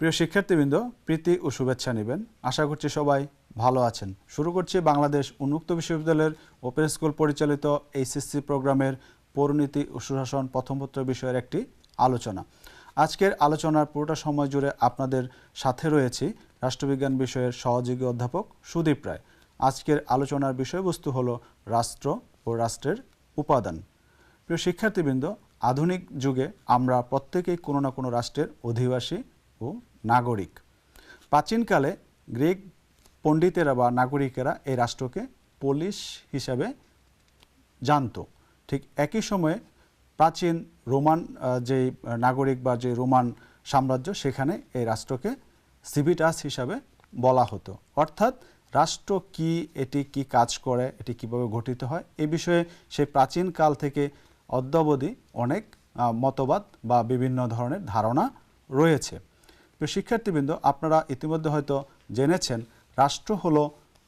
প্রিয় শিক্ষার্থীবৃন্দ, প্রীতি ও শুভেচ্ছা নেবেন। আশা করছি সবাই ভালো আছেন। শুরু করছি বাংলাদেশ উন্মুক্ত বিশ্ববিদ্যালয়ের ওপেন স্কুল পরিচালিত এইচএসসি প্রোগ্রামের পরিণতি ও সুশাসন প্রথমপত্র বিষয়ের একটি আলোচনা। আজকের আলোচনার পুরোটা সময় জুড়ে আপনাদের সাথে রয়েছি রাষ্ট্রবিজ্ঞান বিষয়ের সহযোগী অধ্যাপক সুদীপ রায়। আজকের আলোচনার বিষয়বস্তু হলো রাষ্ট্র ও রাষ্ট্রের উপাদান। প্রিয় শিক্ষার্থীবৃন্দ, আধুনিক যুগে আমরা প্রত্যেকেই কোনো না কোনো রাষ্ট্রের অধিবাসী ও নাগরিক। প্রাচীনকালে গ্রিক পণ্ডিতেরা বা নাগরিকেরা এই রাষ্ট্রকে পোলিশ হিসাবে জানতো। ঠিক একই সময়ে প্রাচীন রোমান যে নাগরিক বা যে রোমান সাম্রাজ্য, সেখানে এই রাষ্ট্রকে সিভিটাস হিসাবে বলা হতো। অর্থাৎ রাষ্ট্র কি, এটি কি কাজ করে, এটি কীভাবে গঠিত হয়, এ বিষয়ে সেই প্রাচীন কাল থেকে অদ্যাবধি অনেক মতবাদ বা বিভিন্ন ধরনের ধারণা রয়েছে। শিক্ষার্থীবৃন্দ, আপনারা ইতিমধ্যে হয়তো জেনেছেন, রাষ্ট্র হলো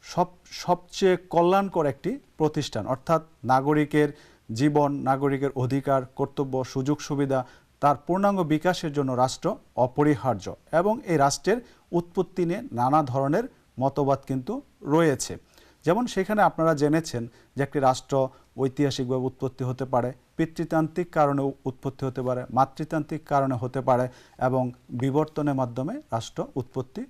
সব, সবচেয়ে কল্যাণকর একটি প্রতিষ্ঠান। অর্থাৎ নাগরিকের জীবন, নাগরিকের অধিকার, কর্তব্য, সুযোগ, সুবিধা, তার পূর্ণাঙ্গ বিকাশের জন্য রাষ্ট্র অপরিহার্য এবং এই রাষ্ট্রের উৎপত্তি নিয়ে নানা ধরনের মতবাদ কিন্তু রয়েছে। যেমন সেখানে আপনারা জেনেছেন যে একটি রাষ্ট্র ঐতিহাসিকভাবে উৎপত্তি হতে পারে, পিতৃতান্ত্রিক কারণে উৎপত্তি হতে পারে, মাতৃতান্ত্রিক কারণে হতে পারে এবং বিবর্তনের মাধ্যমে রাষ্ট্র উৎপত্তি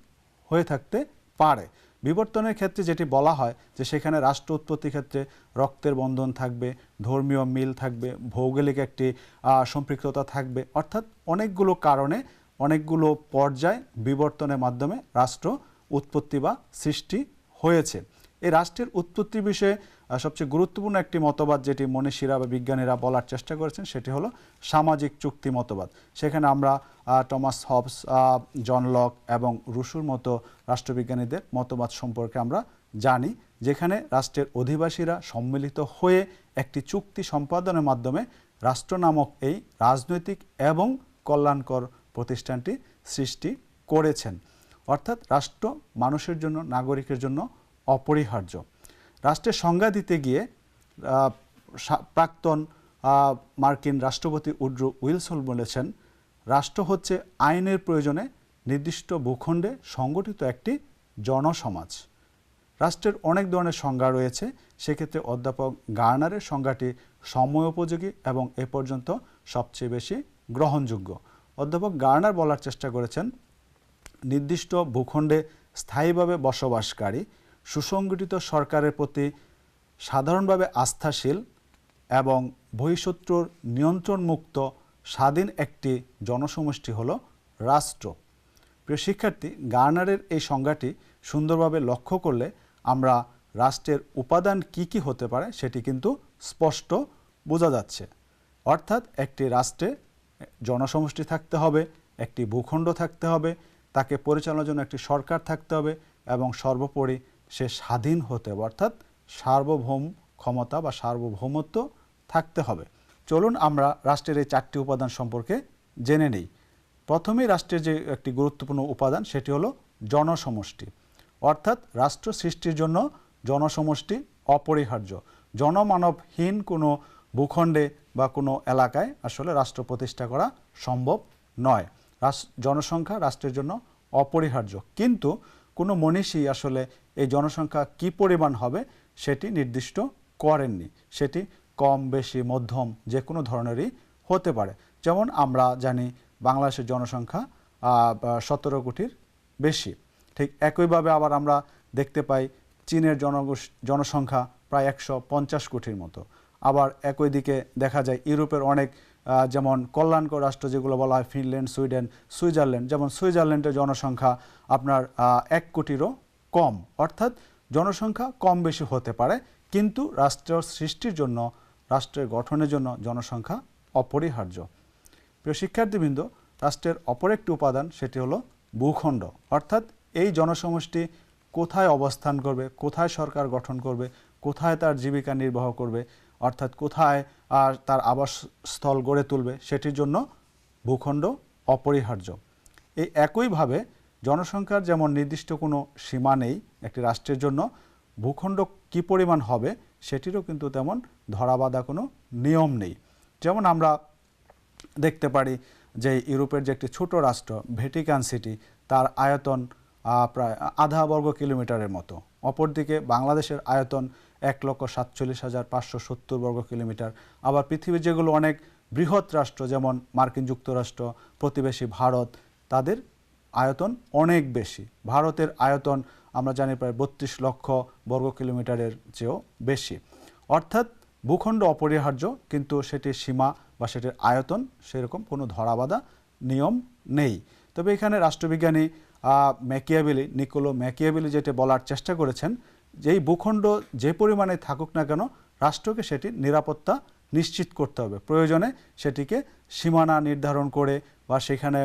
হয়ে থাকতে পারে। বিবর্তনের ক্ষেত্রে যেটি বলা হয় যে সেখানে রাষ্ট্র উৎপত্তির ক্ষেত্রে রক্তের বন্ধন থাকবে, ধর্মীয় মিল থাকবে, ভৌগোলিক একটি সম্পৃক্ততা থাকবে। অর্থাৎ অনেকগুলো কারণে অনেকগুলো পর্যায় বিবর্তনের মাধ্যমে রাষ্ট্র উৎপত্তি বা সৃষ্টি হয়েছে। এই রাষ্ট্রের উৎপত্তি বিষয়ে সবচেয়ে গুরুত্বপূর্ণ একটি মতবাদ যেটি মনীষীরা বা বিজ্ঞানীরা বলার চেষ্টা করেছেন, সেটি হলো সামাজিক চুক্তি মতবাদ। সেখানে আমরা টমাস হবস জন লক এবং রুশুর মতো রাষ্ট্রবিজ্ঞানীদের মতবাদ সম্পর্কে আমরা জানি, যেখানে রাষ্ট্রের অধিবাসীরা সম্মিলিত হয়ে একটি চুক্তি সম্পাদনের মাধ্যমে রাষ্ট্র নামক এই রাজনৈতিক এবং কল্যাণকর প্রতিষ্ঠানটি সৃষ্টি করেছেন। অর্থাৎ রাষ্ট্র মানুষের জন্য, নাগরিকের জন্য অপরিহার্য। রাষ্ট্রের সংজ্ঞা দিতে গিয়ে প্রাক্তন মার্কিন রাষ্ট্রপতি উড্রু উইলসন বলেছেন, রাষ্ট্র হচ্ছে আইনের প্রয়োজনে নির্দিষ্ট ভূখণ্ডে সংগঠিত একটি জনসমাজ। রাষ্ট্রের অনেক ধরনের সংজ্ঞা রয়েছে, সেক্ষেত্রে অধ্যাপক গার্নারের সংজ্ঞাটি সময়োপযোগী এবং এ পর্যন্ত সবচেয়ে বেশি গ্রহণযোগ্য। অধ্যাপক গার্নার বলার চেষ্টা করেছেন, নির্দিষ্ট ভূখণ্ডে স্থায়ীভাবে বসবাসকারী সুসংগঠিত সরকারের প্রতি সাধারণভাবে আস্থাশীল এবং বহিঃশত্রুর নিয়ন্ত্রণমুক্ত স্বাধীন একটি জনসমষ্টি হল রাষ্ট্র। প্রিয় শিক্ষার্থী, গার্নারের এই সংজ্ঞাটি সুন্দরভাবে লক্ষ্য করলে আমরা রাষ্ট্রের উপাদান কি কি হতে পারে সেটি কিন্তু স্পষ্ট বোঝা যাচ্ছে। অর্থাৎ একটি রাষ্ট্রে জনসমষ্টি থাকতে হবে, একটি ভূখণ্ড থাকতে হবে, তাকে পরিচালনার জন্য একটি সরকার থাকতে হবে এবং সর্বোপরি সে স্বাধীন হতে হবে, অর্থাৎ সার্বভৌম ক্ষমতা বা সার্বভৌমত্ব থাকতে হবে। চলুন আমরা রাষ্ট্রের এই চারটি উপাদান সম্পর্কে জেনে নেই। প্রথমেই রাষ্ট্রের যে একটি গুরুত্বপূর্ণ উপাদান, সেটি হলো জনসমষ্টি। অর্থাৎ রাষ্ট্র সৃষ্টির জন্য জনসমষ্টি অপরিহার্য। জনমানবহীন কোনো ভূখণ্ডে বা কোনো এলাকায় আসলে রাষ্ট্র প্রতিষ্ঠা করা সম্ভব নয়। রাস- জনসংখ্যা রাষ্ট্রের জন্য অপরিহার্য। কিন্তু কোনো মনীষী আসলে এই জনসংখ্যা কি পরিমাণ হবে সেটি নির্দিষ্ট করেননি। সেটি কম, বেশি, মধ্যম যে কোনো ধরনেরই হতে পারে। যেমন আমরা জানি বাংলাদেশের জনসংখ্যা সতেরো কোটির বেশি। ঠিক একইভাবে আবার আমরা দেখতে পাই চীনের জনগোষ, জনসংখ্যা প্রায় একশো পঞ্চাশ কোটির মতো। আবার একই দিকে দেখা যায় ইউরোপের অনেক যেমন কল্যাণকর রাষ্ট্র যেগুলো বলা হয়, ফিনল্যান্ড, সুইডেন, সুইজারল্যান্ড, যেমন সুইজারল্যান্ডের জনসংখ্যা আপনার এক কোটিরও কম। অর্থাৎ জনসংখ্যা কম বেশি হতে পারে, কিন্তু রাষ্ট্র সৃষ্টির জন্য, রাষ্ট্রের গঠনের জন্য জনসংখ্যা অপরিহার্য। প্রিয় শিক্ষার্থীবৃন্দ, রাষ্ট্রের অপর একটি উপাদান সেটি হলো ভূখণ্ড। অর্থাৎ এই জনসমষ্টি কোথায় অবস্থান করবে, কোথায় সরকার গঠন করবে, কোথায় তার জীবিকা নির্বাহ করবে, অর্থাৎ কোথায় আর তার আবাসস্থল গড়ে তুলবে, সেটির জন্য ভূখণ্ড অপরিহার্য। এই একইভাবে জনসংখ্যার যেমন নির্দিষ্ট কোনো সীমা নেই একটি রাষ্ট্রের জন্য, ভূখণ্ড কি পরিমাণ হবে সেটিরও কিন্তু তেমন ধরাবাঁধা কোনো নিয়ম নেই। যেমন আমরা দেখতে পারি যে ইউরোপের যে একটি ছোট রাষ্ট্র, ভ্যাটিকান সিটি, তার আয়তন প্রায় আধা বর্গ কিলোমিটারের মতো। অপরদিকে বাংলাদেশের আয়তন এক লক্ষ সাতচল্লিশ হাজার পাঁচশো সত্তর বর্গ কিলোমিটার। আবার পৃথিবীর যেগুলো অনেক বৃহৎ রাষ্ট্র, যেমন মার্কিন যুক্তরাষ্ট্র, প্রতিবেশী ভারত, তাদের আয়তন অনেক বেশি। ভারতের আয়তন আমরা জানি প্রায় বত্রিশ লক্ষ বর্গ কিলোমিটারের চেয়েও বেশি। অর্থাৎ ভূখণ্ড অপরিহার্য, কিন্তু সেটির সীমা বা সেটির আয়তন সেরকম কোনো ধরাবাধা নিয়ম নেই। তবে এখানে রাষ্ট্রবিজ্ঞানী ম্যাকিয়াবেলি, নিকোলো ম্যাকিয়াবেলি যেটা বলার চেষ্টা করেছেন যে এই ভূখণ্ড যে পরিমাণে থাকুক না কেন রাষ্ট্রকে সেটি নিরাপত্তা নিশ্চিত করতে হবে। প্রয়োজনে সেটিকে সীমানা নির্ধারণ করে বা সেখানে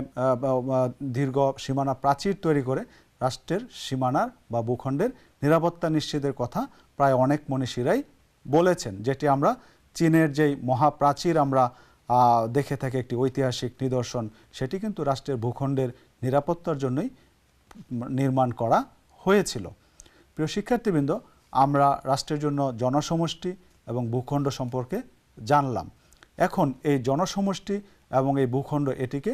দীর্ঘ সীমানা প্রাচীর তৈরি করে রাষ্ট্রের সীমানার বা ভূখণ্ডের নিরাপত্তা নিশ্চিতের কথা প্রায় অনেক মনীষীরাই বলেছেন, যেটি আমরা চীনের যেই মহাপ্রাচীর আমরা দেখে থাকি একটি ঐতিহাসিক নিদর্শন, সেটি কিন্তু রাষ্ট্রের ভূখণ্ডের নিরাপত্তার জন্যই নির্মাণ করা হয়েছিল। প্রিয় শিক্ষার্থীবৃন্দ, আমরা রাষ্ট্রের জন্য জনসমষ্টি এবং ভূখণ্ড সম্পর্কে জানলাম। এখন এই জনসমষ্টি এবং এই ভূখণ্ড এটিকে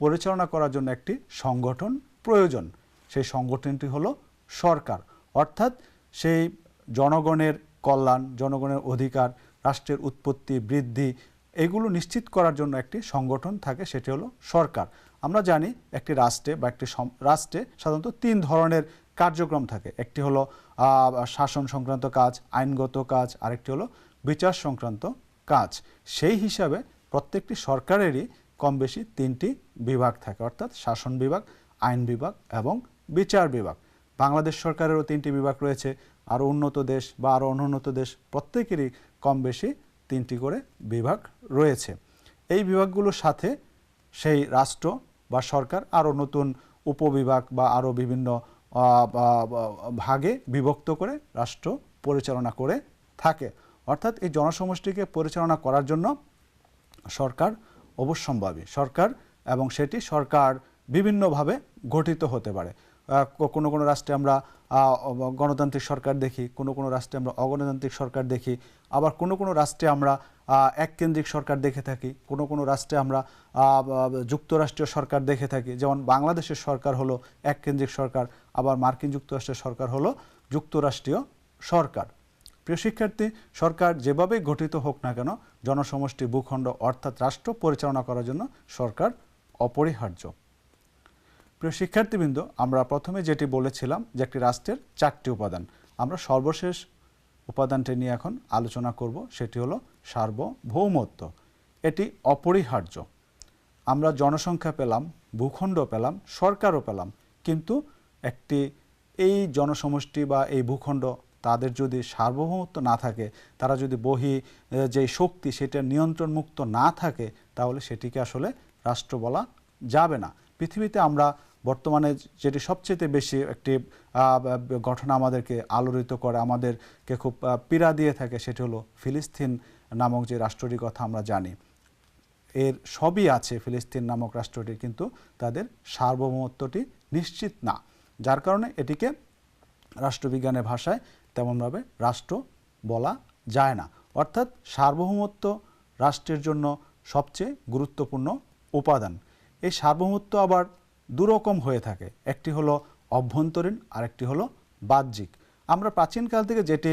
পরিচালনা করার জন্য একটি সংগঠন প্রয়োজন। সেই সংগঠনটি হলো সরকার। অর্থাৎ সেই জনগণের কল্যাণ, জনগণের অধিকার, রাষ্ট্রের উৎপত্তি, বৃদ্ধি, এগুলো নিশ্চিত করার জন্য একটি সংগঠন থাকে, সেটি হলো সরকার। আমরা জানি একটি রাষ্ট্রে বা একটি রাষ্ট্রে সাধারণত তিন ধরনের কার্যক্রম থাকে। একটি হলো শাসন সংক্রান্ত কাজ, আইনগত কাজ, আরেকটি হলো বিচার সংক্রান্ত কাজ। সেই হিসাবে প্রত্যেকটি সরকারেরই কম বেশি তিনটি বিভাগ থাকে, অর্থাৎ শাসন বিভাগ, আইন বিভাগ এবং বিচার বিভাগ। বাংলাদেশ সরকারেরও তিনটি বিভাগ রয়েছে, আরও উন্নত দেশ বা আরও অনুন্নত দেশ, প্রত্যেকেরই কম বেশি তিনটি করে বিভাগ রয়েছে। এই বিভাগগুলোর সাথে সেই রাষ্ট্র বা সরকার আরও নতুন উপবিভাগ বা আরও বিভিন্ন ভাগে বিভক্ত করে রাষ্ট্র পরিচালনা করে থাকে। অর্থাৎ এই জনসমষ্টিকে পরিচালনা করার জন্য সরকার অবশ্যম্ভাবী। সরকার এবং সেটি সরকার বিভিন্নভাবে গঠিত হতে পারে। কোনো কোনো রাষ্ট্রে আমরা গণতান্ত্রিক সরকার দেখি, কোনো কোনো রাষ্ট্রে আমরা অগণতান্ত্রিক সরকার দেখি। আবার কোনো কোনো রাষ্ট্রে আমরা এককেন্দ্রিক সরকার দেখে থাকি। কোনো কোনো রাষ্ট্রে আমরা যুক্তরাষ্ট্রীয় সরকার দেখে থাকি। যেমন বাংলাদেশের সরকার হলো এককেন্দ্রিক সরকার, আবার মার্কিন যুক্তরাষ্ট্রের সরকার হলো যুক্তরাষ্ট্রীয় সরকার। প্রিয় শিক্ষার্থী, সরকার যেভাবেই গঠিত হোক না কেন, জনসমষ্টি ভূখণ্ড অর্থাৎ রাষ্ট্র পরিচালনা করার জন্য সরকার অপরিহার্য। প্রিয় শিক্ষার্থীবৃন্দ, আমরা প্রথমে যেটি বলেছিলাম যে একটি রাষ্ট্রের চারটি উপাদান। আমরা সর্বশেষ উপাদানটি নিয়ে এখন আলোচনা করব, সেটি হলো সার্বভৌমত্ব। এটি অপরিহার্য। আমরা জনসংখ্যা পেলাম, ভূখণ্ড পেলাম, সরকারও পেলাম। কিন্তু একটি এই জনসমষ্টি বা এই ভূখণ্ড তাদের যদি সার্বভৌমত্ব না থাকে, তারা যদি বহি যে শক্তি সেটা নিয়ন্ত্রণ মুক্ত না থাকে, তাহলে সেটিকে আসলে রাষ্ট্র বলা যাবে না। পৃথিবীতে আমরা বর্তমানে যেটি সবচেয়ে বেশি একটি ঘটনা আমাদেরকে আলোড়িত করে, আমাদেরকে খুব পীড়া দিয়ে থাকে, সেটি হলো ফিলিস্তিন নামক যে রাষ্ট্রটির কথা আমরা জানি, এর সবই আছে ফিলিস্তিন নামক রাষ্ট্রটির, কিন্তু তাদের সার্বভৌমত্বটি নিশ্চিত না। যার কারণে এটিকে রাষ্ট্রবিজ্ঞানের ভাষায় তেমনভাবে রাষ্ট্র বলা যায় না। অর্থাৎ সার্বভৌমত্ব রাষ্ট্রের জন্য সবচেয়ে গুরুত্বপূর্ণ উপাদান। এই সার্বভৌমত্ব আবার দুরকম হয়ে থাকে। একটি হলো অভ্যন্তরীণ, আরেকটি হলো বাহ্যিক। আমরা প্রাচীনকাল থেকে যেটি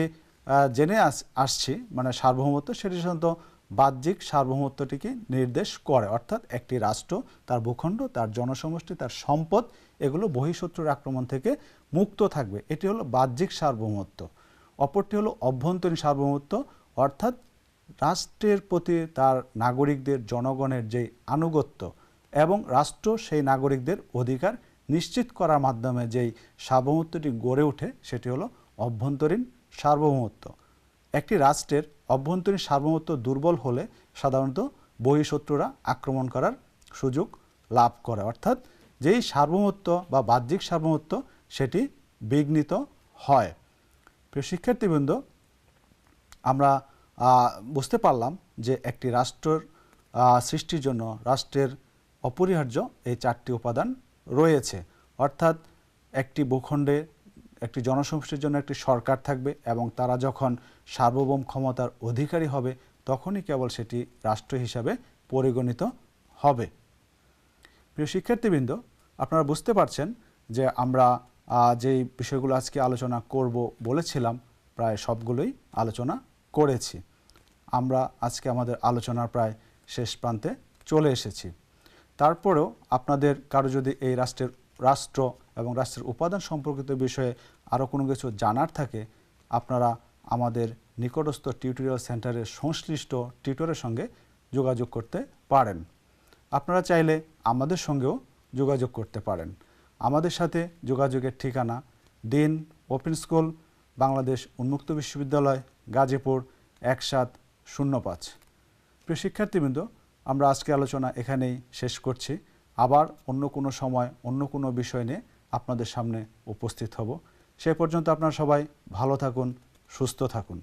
জেনে আস- আসছি মানে সার্বভৌমত্ব, সেটি সাধারণত বাহ্যিক সার্বভৌমত্বটিকে নির্দেশ করে, অর্থাৎ একটি রাষ্ট্র, তার ভূখণ্ড, তার জনসমষ্টি, তার সম্পদ, এগুলো বহিঃশত্রুর আক্রমণ থেকে মুক্ত থাকবে। এটি হলো বাহ্যিক সার্বভৌমত্ব। অপরটি হলো অভ্যন্তরীণ সার্বভৌমত্ব, অর্থাৎ রাষ্ট্রের প্রতি তার নাগরিকদের, জনগণের যে আনুগত্য এবং রাষ্ট্র, সেই নাগরিকদের অধিকার নিশ্চিত করার মাধ্যমে যেই সার্বভৌমত্বটি গড়ে ওঠে, সেটি হলো অভ্যন্তরীণ সার্বভৌমত্ব। একটি রাষ্ট্রের অভ্যন্তরীণ সার্বভৌমত্ব দুর্বল হলে সাধারণত বহিঃশত্রুরা আক্রমণ করার সুযোগ লাভ করে। অর্থাৎ যেই সার্বভৌমত্ব বা বাহ্যিক সার্বভৌমত্ব সেটি বিঘ্নিত হয়। প্রিয় শিক্ষার্থীবৃন্দ, আমরা বুঝতে পারলাম যে একটি রাষ্ট্রের সৃষ্টির জন্য রাষ্ট্রের অপরিহার্য এই চারটি উপাদান রয়েছে। অর্থাৎ একটি ভূখণ্ডে একটি জনসমষ্টির জন্য একটি সরকার থাকবে এবং তারা যখন সার্বভৌম ক্ষমতার অধিকারী হবে, তখনই কেবল সেটি রাষ্ট্র হিসাবে পরিগণিত হবে। প্রিয় শিক্ষার্থীবৃন্দ, আপনারা বুঝতে পারছেন যে আমরা যেই বিষয়গুলো আজকে আলোচনা করব বলেছিলাম, প্রায় সবগুলোই আলোচনা করেছি। আমরা আজকে আমাদের আলোচনার প্রায় শেষ প্রান্তে চলে এসেছি। তারপরেও আপনাদের কারও যদি এই রাষ্ট্রের রাষ্ট্র এবং রাষ্ট্রের উপাদান সম্পর্কিত বিষয়ে আরও কোনো কিছু জানার থাকে, আপনারা আমাদের নিকটস্থ টিউটোরিয়াল সেন্টারের সংশ্লিষ্ট টিউটরের সঙ্গে যোগাযোগ করতে পারেন। আপনারা চাইলে আমাদের সঙ্গেও যোগাযোগ করতে পারেন। আমাদের সাথে যোগাযোগের ঠিকানা দিন ওপেন স্কুল বাংলাদেশ উন্মুক্ত বিশ্ববিদ্যালয়, গাজীপুর এক সাত শূন্য পাঁচ। প্রিয় শিক্ষার্থীবৃন্দ, আমরা আজকে আলোচনা এখানেই শেষ করছি। আবার অন্য কোনো সময়, অন্য কোনো বিষয় নিয়ে আপনাদের সামনে উপস্থিত হব। সে পর্যন্ত আপনারা সবাই ভালো থাকুন, সুস্থ থাকুন।